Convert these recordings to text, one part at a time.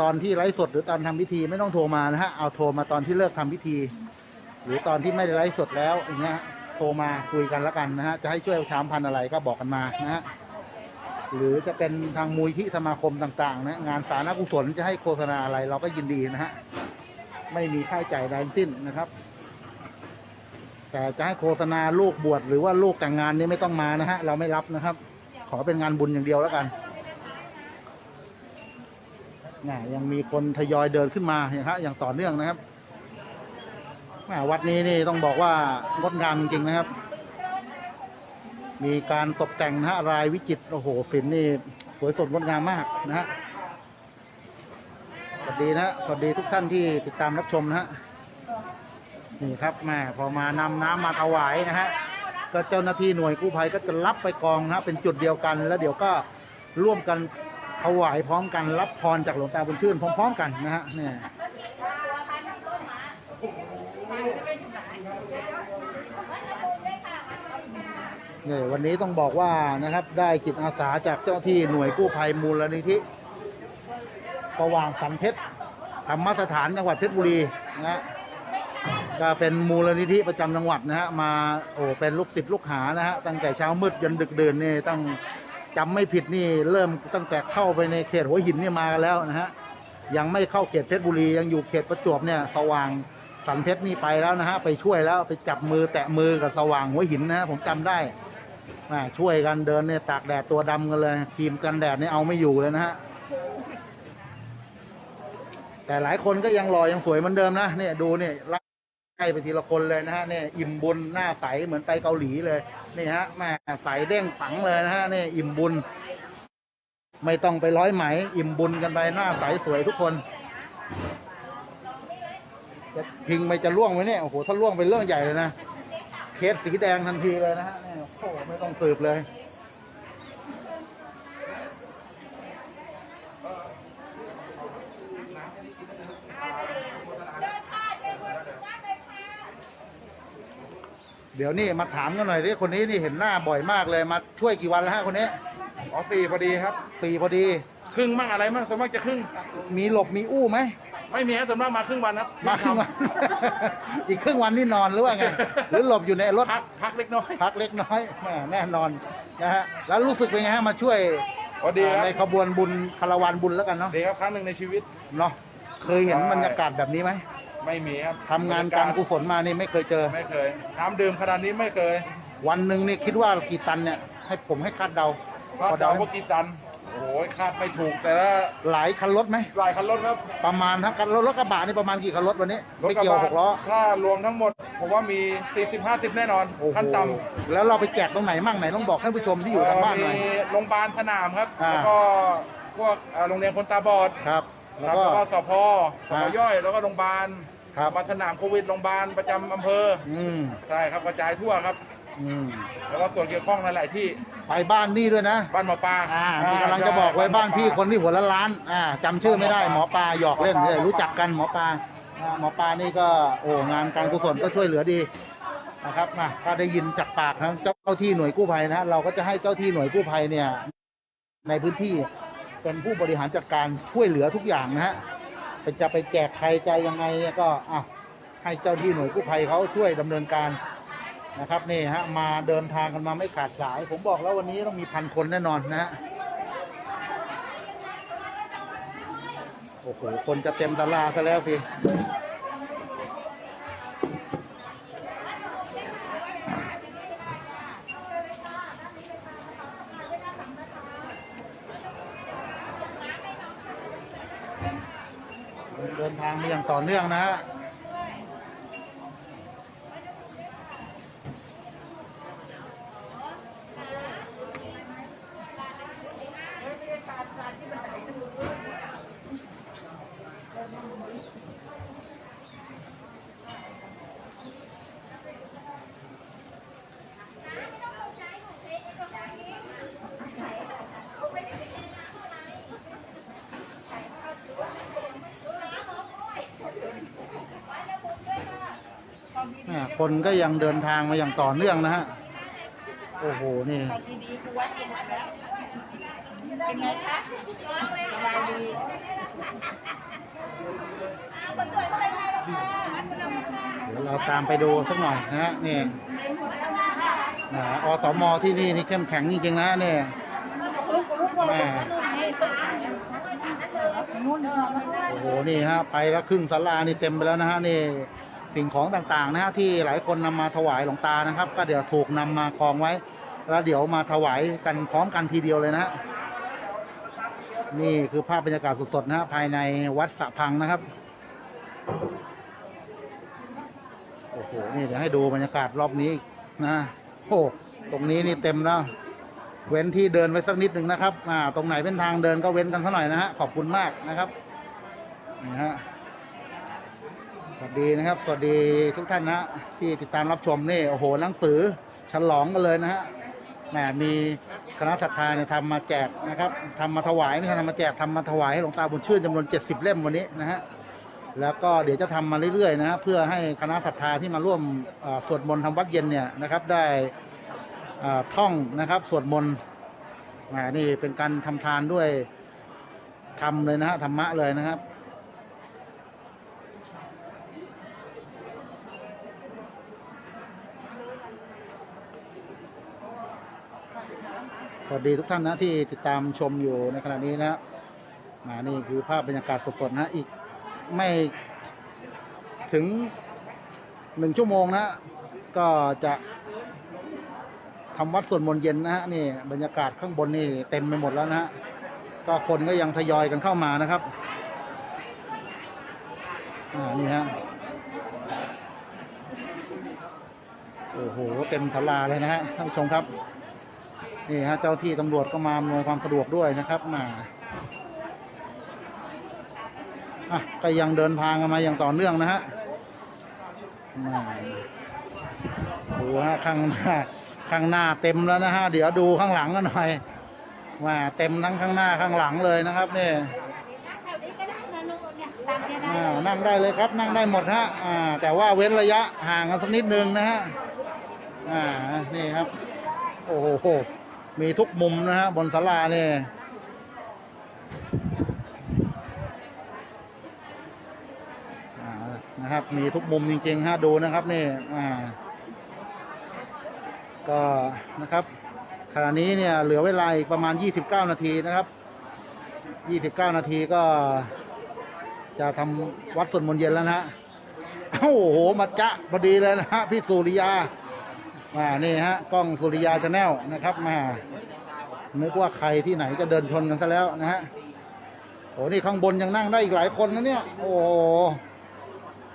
ตอนที่ไลฟ์สดหรือตอนทำพิธีไม่ต้องโทรมานะฮะเอาโทรมาตอนที่เลิกทำพิธี หรือตอนที่ไม่ได้ไลฟ์สดแล้วอย่างเงี้ยโทรมาคุยกันแล้วกันนะฮะจะให้ช่วยชามพันอะไรก็บอกกันมานะฮะหรือจะเป็นทางมูลที่สมาคมต่างๆนะงานสาธารณกุศลจะให้โฆษณาอะไรเราก็ยินดีนะฮะไม่มีค่าใช้จ่ายใดทั้งสิ้นนะครับ แต่จะให้โฆษณาลูกบวชหรือว่าลูกแต่งงานนี่ไม่ต้องมานะฮะเราไม่รับนะครับ ขอเป็นงานบุญอย่างเดียวแล้วกัน น่ะยังมีคนทยอยเดินขึ้นมาอย่างฮะอย่างต่อเนื่องนะครับแหมวัดนี้นี่ต้องบอกว่างดงามจริงๆนะครับ มีการตกแต่งนะฮะรายวิจิตรโอ้โหศิลป์นี่สวยสดงดงามมากนะฮะสวัสดีนะสวัสดีทุกท่านที่ติดตามรับชมนะฮะนี่ครับแม่พอมานำน้ำมาถวายนะฮะก็เจ้าหน้าที่หน่วยกู้ภัยก็จะรับไปกองนะฮะเป็นจุดเดียวกันแล้วเดี๋ยวก็ร่วมกัน ถวายพร้อมกันรับพรจากหลวงตาบุญชื่นพร้อมๆกันนะฮะเนี่ยเนี่ยวันนี้ต้องบอกว่านะครับได้จิตอาสาจากเจ้าที่หน่วยกู้ภัยมูลนิธิสว่างสันเพชรธรรมสถานจังหวัดเพชรบุรีนะฮะก็เป็นมูลนิธิประจำจังหวัดนะฮะมาโอ้เป็นลูกศิษย์ลูกหานะฮะตั้งแต่เช้ามืดจนดึกดื่นนี่ตั้ง จำไม่ผิดนี่เริ่มตั้งแต่เข้าไปในเขตหัวหินนี่มากันแล้วนะฮะยังไม่เข้าเขตเพชรบุรียังอยู่เขตประจวบเนี่ยสว่างสันเพชรนี่ไปแล้วนะฮะไปช่วยแล้วไปจับมือแตะมือกับสว่างหัวหินนะฮะผมจำได้อ่าช่วยกันเดินเนี่ยตากแดดตัวดำกันเลยครีมกันแดดนี่เอาไม่อยู่เลยนะฮะแต่หลายคนก็ยังหล่อยังสวยเหมือนเดิมนะเนี่ยดูเนี่ย ไล่ไปทีละคนเลยนะฮะเนี่ยอิ่มบุญหน้าใสเหมือนไปเกาหลีเลยนี่ฮะแม่ใสเด้งปังเลยนะฮะเนี่ยอิ่มบุญ ไม่ต้องไปร้อยไหม อิ่มบุญกันไปหน้าใสสวยทุกคนจะพิงไปจะล่วงไหมเนี่ยโอ้โหถ้าล่วงเป็นเรื่องใหญ่เลยนะเคสสีแดงทันทีเลยนะฮะเนี่ยโอ้โหไม่ต้องสืบเลย เดี๋ยวนี่มาถามกันหน่อยดิคนนี้นี่เห็นหน้าบ่อยมากเลยมาช่วยกี่วันแล้วฮะคนนี้อ๋อสี่พอดีครับ สี่พอดีครึ่งมั่งอะไรมั่งส่วนมากจะครึ่ง มีหลบมีอู้ไหมไม่มีครับส่วนมากมาครึ่งวันครับมาครึ่งวัน อีกครึ่งวันนี่นอนหรือว่าไงหรือหลบอยู่ในรถพักพักเล็กน้อยพักเล็กน้อยแหม่แน่นอนนะฮะแล้วรู้สึกเป็นไงฮะมาช่วยพอดีครับในขบวนบุญคาราวานบุญแล้วกันเนาะดีครับครั้งหนึ่งในชีวิตเนาะเคยเห็นบรรยากาศแบบนี้ไหม ไม่มีครับทำงานการกุศลมานี่ไม่เคยเจอ ไม่เคยน้ำดื่มขนาดนี้ไม่เคยวันหนึ่งนี่คิดว่ากี่ตันเนี่ยให้ผมให้คาดเดาว่าพอจะเดาเอาพวกกี่ตัน โอ้ยคาดไม่ถูกแต่ละหลายคันรถไหมหลายคันรถครับประมาณถ้ากันรถรถกระบะนี่ประมาณกี่คันรถวันนี้รถไม่กระเกี่ยวบะหกล้อถ้ารวมทั้งหมด ผมว่ามี 40 50 แน่นอนโอ้โหขั้นต่แล้วเราไปแจกตรงไหนมั่งไหนต้องบอกท่านผู้ชมำที่อยู่ทางบ้านหน่อยมีโรงพยาบาลสนามครับ อ่า แล้วก็พวกเอ่อโรงเรียนคนตาบอด ครับค แล้วรับก็แล้วก็สพสพอ่าย่อยแล้วก็โรงพยาบาลครับโงพยาบาลสนามโควิดโรงพยาบาลประจำอำเภออืมใช่ครับกระจายทั่วครับ อืมแล้วก็ส่วนเกี่ยวข้องในหลายที่ไปบ้านนี่ด้วยนะ บ้านหมอปลาอ่ามีกำลังจะบอกไว้บ้านพี่คนที่หัวละล้านอ่าจำชื่อไม่ได้หมอปลาหยอกเล่นเลยรู้จักกันหมอปลาอ่าหมอปลานี่ก็โอ้งานการกุศลก็ช่วยเหลือดีนะครับมาก็ได้ยินจากปากทั้งเจ้าที่หน่วยกู้ภัยนะเราก็จะให้เจ้าที่หน่วยกู้ภัยเนี่ย ในพื้นที่ เป็นผู้บริหารจัดการช่วยเหลือทุกอย่างนะฮะเป็นจะไปแจกใครใจยังไงก็อะให้เจ้าที่หน่วยกู้ภัยเขาช่วยดำเนินการนะครับนี่ฮะมาเดินทางกันมาไม่ขาดสาย ผมบอกแล้ววันนี้ต้องมีพันคนแน่นอนนะฮะโอ้โหคนจะเต็มตลาดซะแล้วพี่ ทางมาอย่างต่อเนื่องนะ คนก็ยังเดินทางมาอย่างต่อเนื่องนะฮะ โอ้โห นี่เราตามไปดูสักหน่อยนะฮะนี่นะอสมที่นี่นี่เข้มแข็งจริงๆนะเนี่ยแม่โอ้โห นี่ฮะ ไปแล้วครึ่งสารานี่เต็มไปแล้วนะฮะนี่ สิ่งของต่างๆนะฮะที่หลายคนนำมาถวายหลวงตานะครับ ก็เดี๋ยวถูกนำมากองไว้ แล้วเดี๋ยวมาถวายกันพร้อมกันทีเดียวเลยนะฮะนี่คือภาพบรรยากาศสดๆนะฮะภายในวัดสะพังนะครับโอ้โหนี่เดี๋ยวให้ดูบรรยากาศรอบนี้นะโอ้ตรงนี้นี่เต็มแล้วเว้นที่เดินไว้สักนิดหนึ่งนะครับอ่าตรงไหนเป็นทางเดินก็เว้นกันสักหน่อยนะฮะขอบคุณมากนะครับนี่ฮะ สวัสดีนะครับ สวัสดีทุกท่านนะที่ติดตามรับชมนี่โอ้โหหนังสือฉลองกันเลยนะฮะแหมมีคณะศรัทธาเนี่ยทำมาแจกนะครับทำมาถวายไม่ใช่ทำมาแจกทำมาถวายให้หลวงตาบุญชื่นจำนวนเจ็ดสิบเล่มวันนี้นะฮะแล้วก็เดี๋ยวจะทำมาเรื่อยๆนะฮะเพื่อให้คณะศรัทธาที่มาร่วมสวดมนต์ทำวัดเย็นเนี่ยนะครับได้ท่องนะครับสวดมนต์แหมนี่เป็นการทำทานด้วยทำเลยนะฮะธรรมะเลยนะครับ วัสดีทุกท่านนะที่ติดตามชมอยู่ในขณะนี้นะฮะอ่านี่คือภาพบรรยากาศสดๆนะอีกไม่ถึงหนึ่งชั่วโมงนะฮะก็จะทำวัดส่วนมนต์เย็นนะฮะนี่บรรยากาศข้างบนนี่เต็มไปหมดแล้วนะฮะก็คนก็ยังทยอยกันเข้ามานะครับอ่านี่ฮะโอ้โหเต็มทลาเลยนะฮะท่านผู้ชมครับ นี่ฮะเจ้าที่ตำรวจก็มาอำนวยความสะดวกด้วยนะครับมาอะก็ยังเดินทางกันมาอย่างต่อเนื่องนะฮะมาดูฮะข้างหน้าข้างหน้าเต็มแล้วนะฮะเดี๋ยวดูข้างหลังกันหน่อยมาเต็มทั้งข้างหน้าข้างหลังเลยนะครับนี่แถวนี้ก็ได้นะลูกเนี่ยตามเนี่ยได้อ่านั่งได้เลยครับนั่งได้หมดฮะอ่าแต่ว่าเว้นระยะห่างกันสักนิดนึงนะฮะอ่านี่ครับ โอ้โห มีทุกมุมนะฮะบนศาลาเนี่ยนะครับ มีทุกมุมจริงๆฮะดูนะครับนี่อ่าก็นะครับขณะนี้เนี่ยเหลือเวลาอีกประมาณ 29 นาทีนะครับ 29 นาทีก็จะทำวัดส่วดมนเย็นแล้วนะฮะโอ้โหมาจะพอดีเลยนะฮะพี่สุริยา มานี่ฮะกล้องสุริยาชาแนลนะครับมานึกว่าใครที่ไหนจะเดินชนกันซะแล้วนะฮะโอ้นี่ข้างบนยังนั่งได้อีกหลายคนนะเนี่ย โอ้โห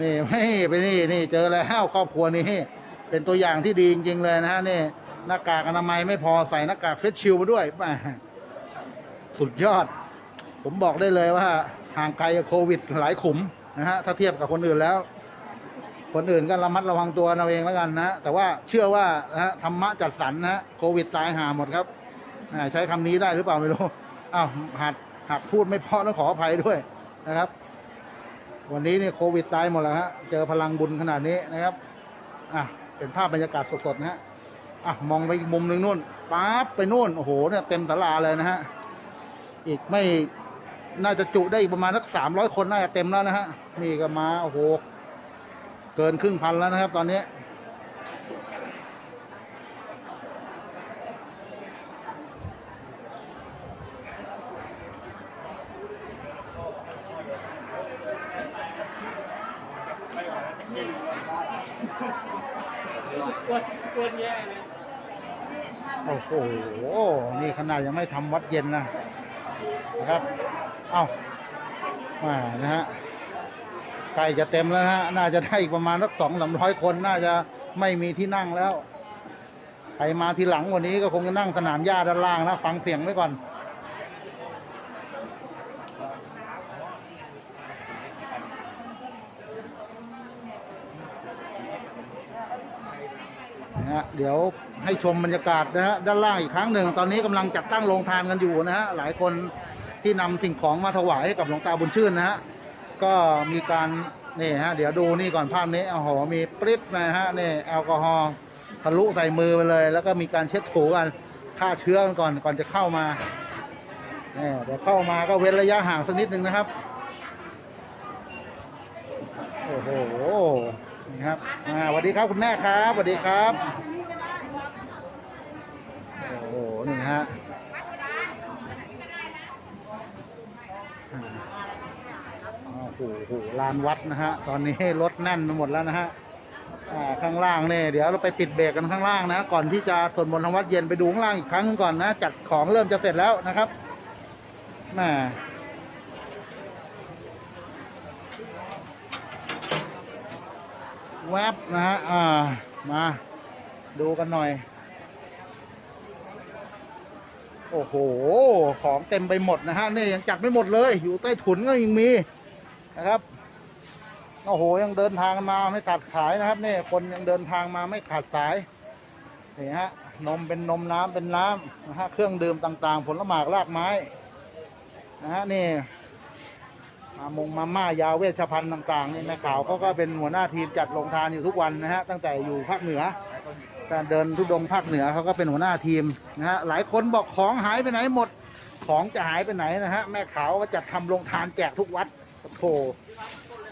นี่ไม่ไปนี่นี่เจอแล้วครอบครัวนี้เป็นตัวอย่างที่ดีจริงๆเลยนะฮะนี่หน้ากากอนามัยไม่พอใส่หน้ากากเฟสชิลมาด้วยม่สุดยอด ผมบอกได้เลยว่าห่างไกลโควิดหลายขุมนะฮะถ้าเทียบกับคนอื่นแล้ว คนอื่นก็ระมัดระวังตัวเราเองแล้วกันนะ แต่ว่าเชื่อว่านะธรรมะจัดสรรนะฮะโควิดตายหาหมดครับใช้คำนี้ได้หรือเปล่าไม่รู้อ้าวหัดหักพูดไม่พราะต้องขออภัยด้วยนะครับ วันนี้เนี่ยโควิดตายหมดแล้วฮะเจอพลังบุญขนาดนี้นะครับอะเป็นภาพบรรยากาศสดๆนะฮะอะมองไปอีกมุมหนึ่งนู่นปั๊บไปนู่นโอ้โหเนี่ยเต็มตลาเลยนะฮะอีกไม่น่าจะจุได้อีกประมาณสักสามร้อยคนน่าจะเต็มแล้วนะฮะนี่ก็มาโอ้โห เกินครึ่งพันแล้วนะครับ ตอนนี้โอ้โห นี่ขนาดยังไม่ทำวัดเย็นนะนะครับ เอ้ามานะฮะ ใกล้จะเต็มแล้วนะฮะ น่าจะได้อีกประมาณสักสองสามร้อยคน น่าจะไม่มีที่นั่งแล้ว ใครมาทีหลังวันนี้ก็คงจะนั่งสนามหญ้าด้านล่างนะ ฟังเสียงไว้ก่อน นะฮะ เดี๋ยวให้ชมบรรยากาศนะฮะ ด้านล่างอีกครั้งหนึ่ง ตอนนี้กำลังจัดตั้งโรงทานกันอยู่นะฮะ หลายคนที่นำสิ่งของมาถวายให้กับหลวงตาบุญชื่นนะฮะ ก็มีการนี่ฮะเดี๋ยวดูนี่ก่อนภาพนี้โอ้โหมีปริ๊ดนะฮะนี่แอลกอฮอล์ทะลุใส่มือไปเลย แล้วก็มีการเช็ดถูกันฆ่าเชื้อกันก่อนก่อนจะเข้ามาเนี่ยเดี๋ยวเข้ามาก็เว้นระยะห่างสักนิดหนึ่งนะครับโอ้โหนี่ครับอ่าสวัสดีครับคุณแม่ครับสวัสดีครับโอ้โหนี่ฮะอ่าโอ้โหโอ้โหลานวัดนะฮะ ตอนนี้รถแน่นไปหมดแล้วนะฮะข้างล่างเนี่ยเดี๋ยวเราไปปิดเบรกกันข้างล่างนะ ก่อนที่จะสวดมนต์ทำวัดเย็นไปดูข้างล่างอีกครั้งก่อนนะ จัดของเริ่มจะเสร็จแล้วนะครับแหม่แวบนะฮะ อ่า มาดูกันหน่อย โอ้โห ของเต็มไปหมดนะฮะ นี่ยังจัดไม่หมดเลย อยู่ใต้ถุนก็ยังมี นะครับโอ้โหยังเดินทางมาไม่ขาดสายนะครับนี่คนยังเดินทางมาไม่ขาดสายนี่ฮะนมเป็นนมน้ำเป็นน้ำนะฮะเครื่องดื่มต่างๆ ผลหมากรากไม้นะฮะนี่มามงมาม่ายาเวชภัณฑ์ต่างๆนี่แม่ข่าวเขาก็เป็นหัวหน้าทีมจัดโรงทานอยู่ทุกวันนะฮะตั้งแต่อยู่ภาคเหนือการเดินทุดงภาคเหนือเขาก็เป็นหัวหน้าทีมนะฮะหลายคนบอกของหายไปไหนหมด ของจะหายไปไหนนะฮะแม่ขาวก็จัดทำโรงทานแจกทุกวัด โอ้โธ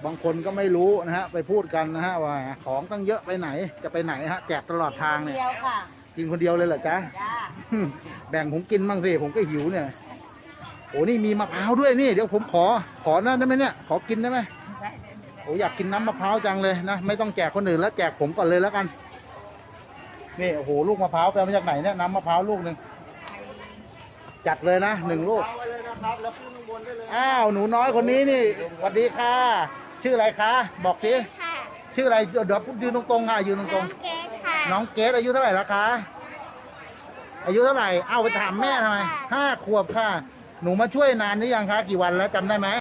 บางคนก็ไม่รู้นะฮะ ไปพูดกันนะฮะว่าของตั้งเยอะไปไหนจะไปไหนฮะแจกตลอดทางเนี่ย เดียวค่ะกินคนเดียวเลยเหรอจ๊ะ จ้าแบ่งผมกินบ้างสิผมก็หิวเนี่ยโอ้นี่มีมะพร้าวด้วยนี่ เดี๋ยวผมขอขอนั่นได้ไหมเนี่ยขอกินได้ไหมโอ้อยากกินน้ำมะพร้าวจังเลยนะไม่ต้องแจกคนอื่นแล้วแจกผมก่อนเลยแล้วกันนี่โอ้โหลูกมะพร้าวไปเอามาจากไหนเนี่ยน้ำมะพร้าวลูกหนึ่งจัดเลยนะหนึ่งลูกอ้าว หนูน้อยคนนี้นี่สวัสดีค่ะ ชื่ออะไรคะ บอกสิค่ะชื่ออะไรเดี๋ยวพูดยืนตรงๆอะยืนตน้รองงๆเกดค่ะน้องเกดอายุเท่าไหร่แล้วคะอายุเท่าไหร่เอาไปถามแม่ทำไมห้าขวบค่ะ หนูมาช่วยนานหรือยังคะกี่วันแล้วจำได้ไหม